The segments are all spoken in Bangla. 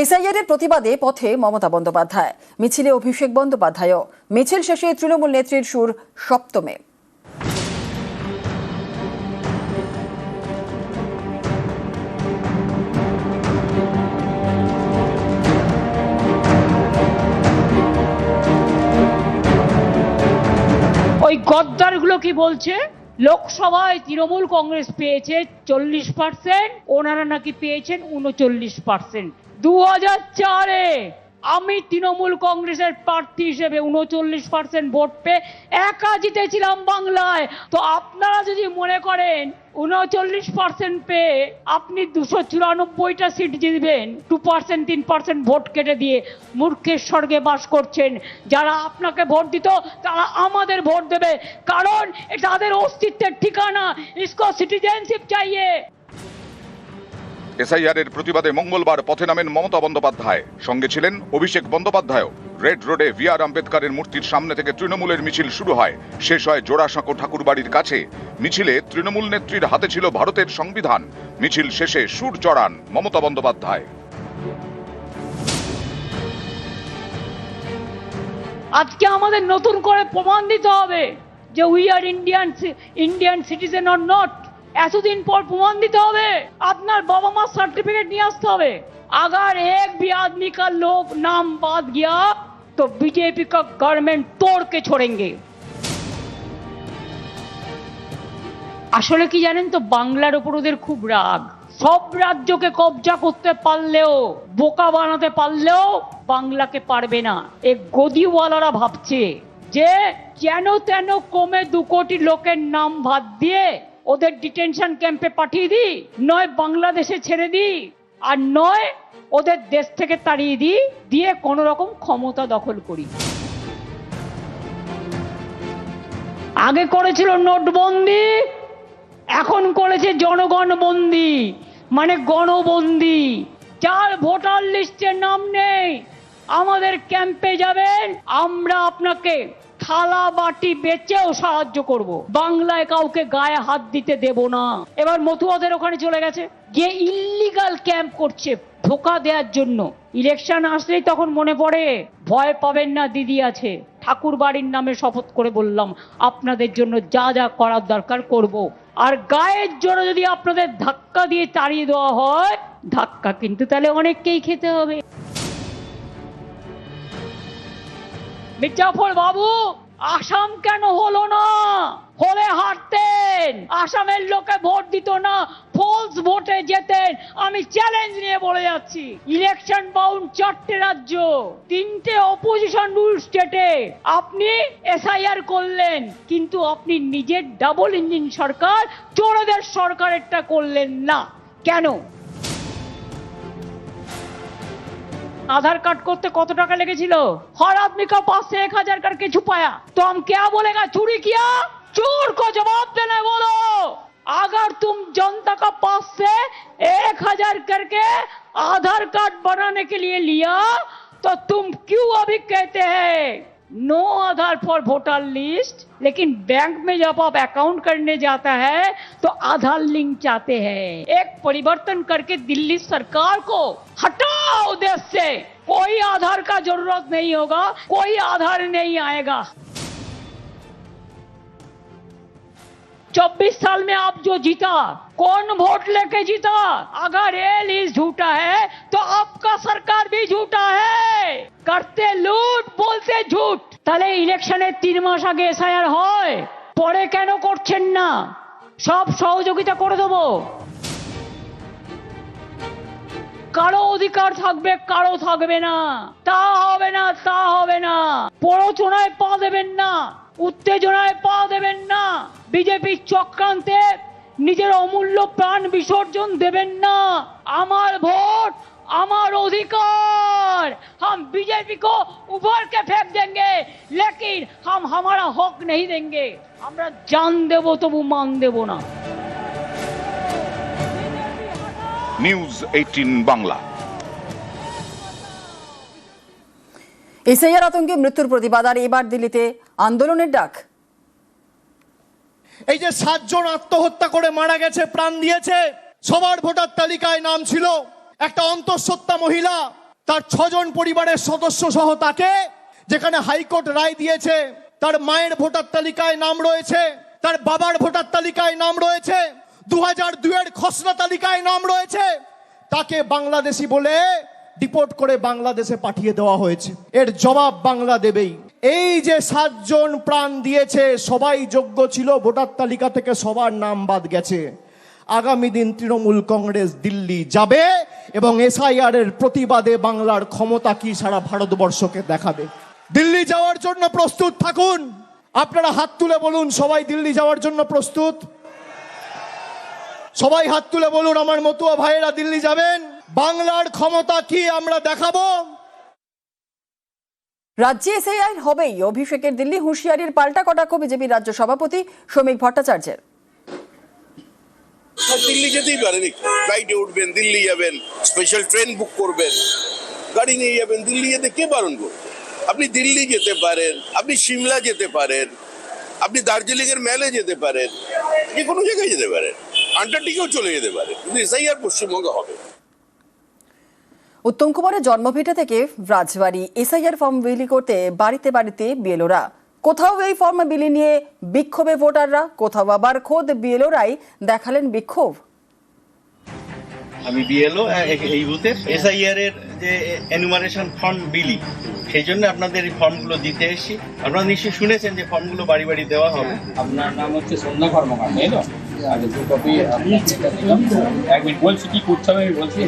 এসআইআর এর প্রতিবাদে পথে মমতা বন্দ্যোপাধ্যায়। মিছিলে অভিষেক বন্দ্যোপাধ্যায়ও। মিছিল শেষে তৃণমূল নেত্রীর সুর সপ্তমে। ওই গদ্দারগুলো কি বলছে? লোকসভায় তৃণমূল কংগ্রেস পেয়েছে চল্লিশ পার্সেন্ট, ওনারা নাকি পেয়েছেন উনচল্লিশ পার্সেন্ট। দু চারে আমি তৃণমূল কংগ্রেসের প্রার্থী হিসেবে উনচল্লিশ পার্সেন্ট ভোট পেয়ে একা জিতেছিলাম বাংলায়। তো আপনারা যদি মনে করেন উনচল্লিশ পার্সেন্ট পেয়ে আপনি দুশো চুরানব্বইটা সিট জিতবেন, টু পার্সেন্ট, তিন পার্সেন্ট ভোট কেটে দিয়ে মূর্খের স্বর্গে বাস করছেন। যারা আপনাকে ভোট দিত, তারা আমাদের ভোট দেবে। কারণ এটা তাদের অস্তিত্বের ঠিকানা ইসকো সিটিজেনশিপ চাইয়ে। এসআইআর এর প্রতিবাদে মঙ্গলবার পথে নামেন মমতা বন্দ্যোপাধ্যায়। সঙ্গে ছিলেন অভিষেক বন্দ্যোপাধ্যায় রেড রোডে ভি আর আম্বেদকারের মূর্তির সামনে থেকে তৃণমূলের মিছিল শুরু হয়। শেষ হয় জোড়াসাঁকো ঠাকুরবাড়ির কাছে। মিছিলে তৃণমূল নেত্রীর হাতে ছিল ভারতের সংবিধান। মিছিল শেষে সুর চড়ান মমতা বন্দ্যোপাধ্যায়। আজকে আমাদের নতুন করে প্রমাণ দিতে হবে যে we are Indian Indian citizen or not এতদিন পর প্রমাণ দিতে হবে আপনার বাবা মার সার্টিফিকেট নিয়ে আসতে হবে अगर एक भी आदमी का लोग नाम बात गया तो बीजेपी का गवर्नमेंट तोड़ के छोड़ेंगे আসলে কি জানেন তো বাংলার উপর ওদের খুব রাগ সব রাজ্যকে কবজা করতে পারলেও বোকা বানাতে পারলেও বাংলাকে পারবে না এ গদিওয়ালারা ভাবছে যে যেন তেন কমে দু কোটি লোকের নাম ভাত দিয়ে ওদের ডিটেনশন ক্যাম্পে পাঠিয়ে দিই, নয় বাংলাদেশে ছেড়ে দিই, আর নয় ওদের দেশ থেকে তাড়িয়ে দিই, দিয়ে কোন রকম ক্ষমতা দখল করি। আগে করেছিল নোটবন্দি, এখন করেছে জনগণ বন্দি মানে গণবন্দি। যার ভোটার লিস্টে নাম নেই, আমাদের ক্যাম্পে যাবেন, আমরা আপনাকে থালা বাটি বেচেও সাহায্য করব। বাংলায় কাউকে গায়ে হাত দিতে দেব না। এবার মতুয়াদের ওখানে চলে গেছে। গিয়ে ইল্লিগাল ক্যাম্প করছে ধোকা দেওয়ার জন্য। ইলেকশন আসলেই তখন মনে পড়ে, ভয় পাবেন না, দিদি আছে। ঠাকুর বাড়ির নামে শপথ করে বললাম, আপনাদের জন্য যা যা করার দরকার করব। আর গায়ের জোরে যদি আপনাদের ধাক্কা দিয়ে তাড়িয়ে দেওয়া হয়, ধাক্কা কিন্তু তাহলে অনেককেই খেতে হবে। মির্জাফর বাবু, আসাম কেন হলো না? হলে হারতেন। আসামের লোকে ভোট দিত না ফলস ভোটে যেতেন। আমি চ্যালেঞ্জ নিয়ে বলে যাচ্ছি। ইলেকশন বাউন্ড চারটে রাজ্য, তিনটে অপোজিশন রুল স্টেটে আপনি এসআইআর করলেন, কিন্তু আপনি নিজের ডাবল ইঞ্জিন সরকার চোরদের সরকারেরটা করলেন না। কেন? आधार कार्ड করতে কত টাকা লেগেছিল हर आदमी का पास से एक हजार करके छुपाया तो हम क्या बोलेगा चोरी किया चोर को जवाब देना बोलो अगर तुम जनता का पास से एक हजार करके आधार कार्ड बनाने के लिए लिया तो तुम क्यों अभी कहते हैं No Aadhaar for voter list लेकिन बैंक में जब आप अकाउंट करने जाता है तो आधार लिंक चाहते हैं। एक परिवर्तन करके दिल्ली सरकार को हटाओ देश से। कोई आधार का ज़रूरत नहीं होगा, कोई आधार नहीं आएगा। 24 साल में आप जो जीता कौन वोट लेके जीता अगर ये लिस्ट झूठा है तो आपका सरकार भी झूठा है करते लूट बोलते झूठ তাহলে ইলেকশনের তিন মাস আগে এসআইআর হয় পরে কেন করছেন না সব সহযোগিতা করে দেবো কারো অধিকার থাকবে কারো থাকবে না তা হবে না তা হবে না প্ররোচনায় পা দেবেন না উত্তেজনায় পা দেবেন না। বিজেপির চক্রান্তে নিজের অমূল্য প্রাণ বিসর্জন দেবেন না। আমার ভোট আমার অধিকার। হাম বিজেপি কো উভার কে ফেক দেঙ্গে লেকিন হাম হামারা হক নেই দেंगे আমরা জান দেব তবু মান দেব না। News eighteen Bangla. এসআইআর আতঙ্কে মৃত্যুর প্রতিবাদ আর এবার দিল্লিতে আন্দোলনের ডাক। এই যে সাতজন আত্মহত্যা করে মারা গেছে, প্রাণ দিয়েছে, সবার ভোটার তালিকায় নাম ছিল। একটা অন্তঃসত্ত্বা মহিলা, তার ছজন পরিবারের সদস্য সহ তাকে, যেখানে হাইকোর্ট রায় দিয়েছে, তার মায়ের ভোটার তালিকায় নাম রয়েছে, তার বাবার ভোটার তালিকায় নাম রয়েছে দু হাজার দুয়ের খসড়া তালিকায় নাম রয়েছে। তাকে বাংলাদেশি বলে ডিপোর্ট করে বাংলাদেশে পাঠিয়ে দেওয়া হয়েছে। এর জবাব বাংলা দেবেই। এই যে সাতজন প্রাণ দিয়েছে, সবাই যোগ্য ছিল, ভোটার তালিকা থেকে সবার নাম বাদ গেছে। আগামী দিন তৃণমূল কংগ্রেস দিল্লি যাবে এবং এসআইআর এর প্রতিবাদে বাংলার ক্ষমতা কি সারা ভারতবর্ষকে দেখাবে। দিল্লি যাওয়ার জন্য প্রস্তুত থাকুন। আপনারা হাত তুলে বলুন, সবাই দিল্লি যাওয়ার জন্য প্রস্তুত? সবাই হাত তুলে বলুন, আমার মতুয়া ভাইয়েরা দিল্লি যাবেন? বাংলার ক্ষমতা কি আমরা দেখাবো? রাজ্যে এসআইআর হবেই। অভিষেকের দিল্লি হুঁশিয়ারির পাল্টা কটাক্ষ বিজেপির রাজ্য সভাপতি শ্রমিক ভট্টাচার্যের। আর দিল্লি যেতেই পারেন। ফ্লাইটে উঠবেন, দিল্লি যাবেন স্পেশাল ট্রেন বুক করবেন, গাড়ি নিয়ে যাবেন, দিল্লি যেতে কে বারণ করবে? আপনি দিল্লি যেতে পারেন, আপনি সিমলা যেতে পারেন, আপনি দার্জিলিং এর মেলে যেতে পারেন যে কোনো জায়গায় যেতে পারেন, আন্টার্কটিকাও চলে যেতে পারেন কিন্তু এসআই আর পশ্চিমবঙ্গে হবে। উত্তম কুমারের জন্মভিটা থেকে রাজবাড়ি এসআইআর ফর্ম বিলি করতে বাড়িতে বাড়িতে বিএলওরা। কোথাও এই ফর্ম বিলি নিয়ে বিক্ষোভে ভোটাররা কোথাও আবার খোদ বিএলওরাই দেখালেন বিক্ষোভ। আমি বিএলও এই বুথের এসআইআর এর যে এনুমারেশন ফর্ম বিলি সেই জন্য আপনাদের এই ফর্মগুলো দিতে এসেছি। আপনারা নিশ্চয়ই শুনেছেন যে ফর্মগুলো বাড়ি বাড়ি দেওয়া হবে। আপনার নাম হচ্ছে সন্ধ্যা কর্মকার তাই তো? আচ্ছা দু কপি দিলাম। এক মিনিট বলছি কি করতে হবে আমি বলছি।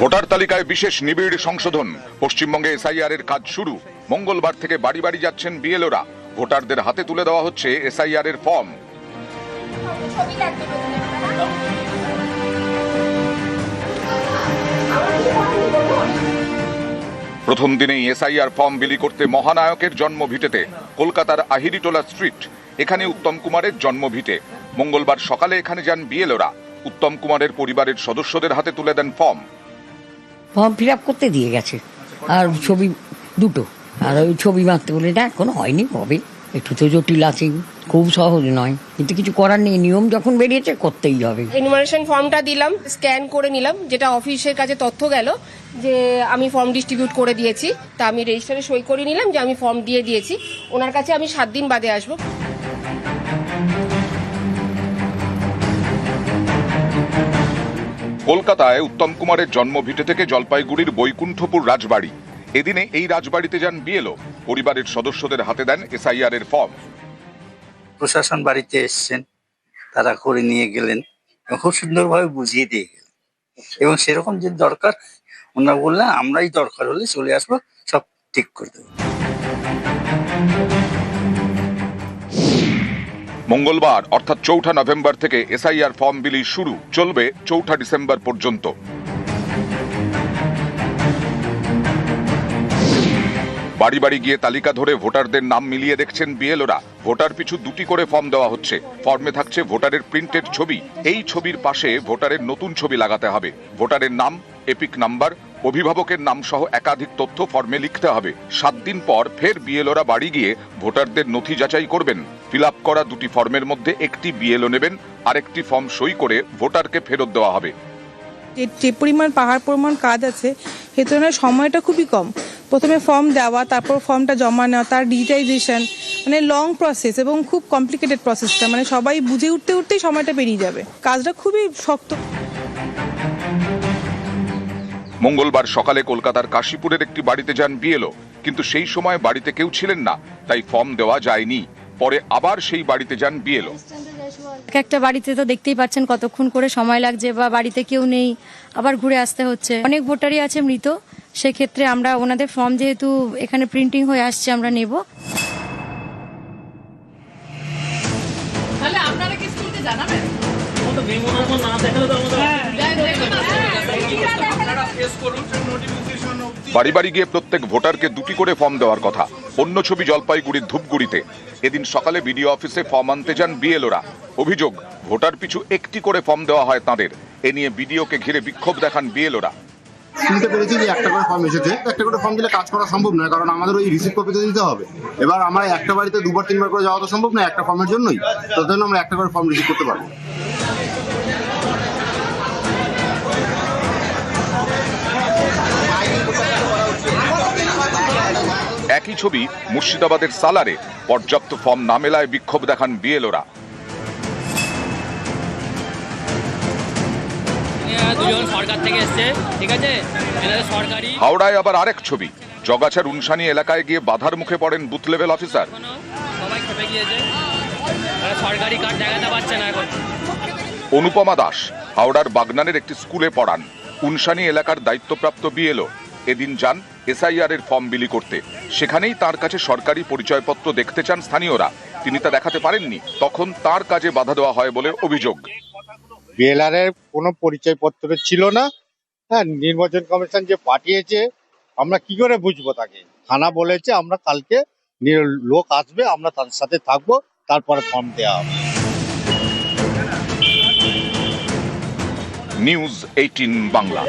ভোটার তালিকায় বিশেষ নিবিড় সংশোধন। পশ্চিমবঙ্গে এসআইআর এর কাজ শুরু। মঙ্গলবার থেকে বাড়ি বাড়ি যাচ্ছেন বিএলওরা। ভোটারদের হাতে তুলে দেওয়া হচ্ছে এসআইআর এর ফর্ম। ছবি প্রথম দিনেই এসআইআর ফর্ম বিলি করতে মহানায়কের জন্মভিটেতে কলকাতার আহিরিটোলা স্ট্রিট, এখানে উত্তম কুমারের জন্মভিটে। মঙ্গলবার সকালে এখানে যান বিএলওরা। উত্তম কুমারের পরিবারের সদস্যদের হাতে তুলে দেন ফর্ম। ফর্ম ফিল করতে দিয়ে গেছে। আর ছবি দুটো। আর ওই ছবি মারতে বলে না এখনও হয়নি, হবে। একটু তো জটিল আছে খুব সহজ নয়। কিন্তু কিছু করার নেই নিয়ম যখন বেরিয়েছে করতেই হবে। এনুমারেশন ফর্মটা দিলাম স্ক্যান করে নিলাম যেটা অফিসের কাছে তথ্য গেল যে আমি ফর্ম ডিস্ট্রিবিউট করে দিয়েছি। তা আমি রেজিস্টারে সই করে নিলাম যে আমি ফর্ম দিয়ে দিয়েছি। ওনার কাছে আমি সাত দিন বাদে আসব। কলকাতায় উত্তম কুমারের জন্মভিটে থেকে জলপাইগুড়ির বৈকুণ্ঠপুর রাজবাড়ি। এদিনে এই রাজবাড়িতে যান বিএলও। পরিবারের সদস্যদের হাতে দেন এসআইআর এর ফর্ম প্রশাসন বাড়িতে এসছেন, তারা করে নিয়ে গেলেন খুব সুন্দরভাবে বুঝিয়ে দিয়ে গেলেন। এবং সেরকম যে দরকার, ওনারা বললেন, আমরাই দরকার হলে চলে আসব, সব ঠিক করে দেবো। মঙ্গলবার, অর্থাৎ চৌঠা নভেম্বর থেকে এসআইআর ফর্ম বিলি শুরু, চলবে চৌঠা ডিসেম্বর পর্যন্ত। বাড়ি বাড়ি গিয়ে তালিকা ধরে ভোটারদের নাম মিলিয়ে দেখছেন বিএলওরা। ভোটার পিছু দুটি করে ফর্ম দেওয়া হচ্ছে। ফর্মে থাকছে ভোটারের প্রিন্টেড ছবি। এই ছবির পাশে ভোটারের নতুন ছবি লাগাতে হবে। ভোটারের নাম, এপিক নাম্বার, অভিভাবকের নাম সহ একাধিক তথ্য ফর্মে লিখতে হবে। সাত দিন পর ফের বিএলওরা বাড়ি গিয়ে ভোটারদের নথি যাচাই করবেন। ফিল করা দুটি ফর্মের মধ্যে একটি বিএলও নেবেন, আরেকটি ফর্ম সই করে ভোটারকে ফেরত দেওয়া হবে। যে পরিমাণ পাহাড় পরিমাণ কাজ আছে সে সময়টা খুবই কম। প্রথমে ফর্ম দেওয়া তারপর ফর্মটা জমা নেওয়া তার ডিজিটাইজেশন মানে লং প্রসেস এবং খুব কমপ্লিকেটেড প্রসেসটা মানে সবাই বুঝে উঠতে উঠতেই সময়টা পেরিয়ে যাবে। কাজটা খুবই শক্ত। মঙ্গলবার সকালে কলকাতার কাশীপুরের একটি বাড়িতে যান বিএলও কিন্তু সেই সময় বাড়িতে কেউ ছিলেন না তাই ফর্ম দেওয়া যায়নি। পরে আবার সেই বাড়িতে যান বিএলও। এক একটা বাড়িতে তো দেখতেই পাচ্ছেন কতক্ষণ করে সময় লাগছে বা বাড়িতে কেউ নেই আবার ঘুরে আসতে হচ্ছে। অনেক ভোটারই আছে মৃত সেক্ষেত্রে আমরা ওনাদের ফর্ম যেহেতু এখানে প্রিন্টিং হয়ে আসছে আমরা নেব। বাড়ি বাড়ি গিয়ে প্রত্যেক ভোটারকে দুটি করে ফর্ম দেওয়ার কথা। অন্য ছবি জলপাইগুড়ির ধূপগুড়িতে। এদিন সকালে বিডিও অফিসে ফর্ম আনতে যান বিএলওরা। অভিযোগ ভোটার পিছু একটি করে ফর্ম দেওয়া হয় তাঁদের। এ নিয়ে বিডিওকে ঘিরে বিক্ষোভ দেখান বিএলওরা। শুনতে পেরেছি যে একটা করে ফর্ম এসেছে। একটা করে ফর্ম দিলে কাজ করা সম্ভব নয়, কারণ আমাদের ওই রিসিভ কপিতে দিতে হবে। এবার আমরা একটা বাড়িতে দুবার, তিনবার করে যাওয়া তো সম্ভব নয়, একটা ফর্মের জন্যই। তার জন্য আমরা একটা করে ফর্ম রিসিভ করতে পারব। একই ছবি মুর্শিদাবাদের সালারে পর্যাপ্ত ফর্ম না মেলায় বিক্ষোভ দেখান বিএলওরা। দুজন সরকার থেকে এসছে ঠিক আছে? এনাদের সরকারি। হাওড়ায় আবার আরেক ছবি। জগাছার উনসানি এলাকায় গিয়ে বাধার মুখে পড়েন বুথ লেভেল অফিসার। সবাই খেপে গিয়েছে। সরকারি কার্ড দেখাতে পারছে না এখন। অনুপমা দাস হাওড়ার বাগনানের একটি স্কুলে পড়ান। উনসানি এলাকার দায়িত্বপ্রাপ্ত বিএলও। এদিন যান এসআইআর এর ফর্ম বিলি করতে। সেখানেই তার কাছে সরকারি পরিচয়পত্র দেখতে চান স্থানীয়রা। তিনি তা দেখাতে পারেননি। তখন তার কাজে বাধা দেওয়া হয় বলে অভিযোগ। বিএলআর এর কোনো পরিচয়পত্র ছিল না। হ্যাঁ নির্বাচন কমিশন যে পাঠিয়েছে, আমরা কি করে বুঝব তাকে? থানা বলেছে, আমরা কালকে লোক আসবে, আমরা তাদের সাথে থাকব, তারপরে ফর্ম দেওয়া হবে। News eighteen Bangla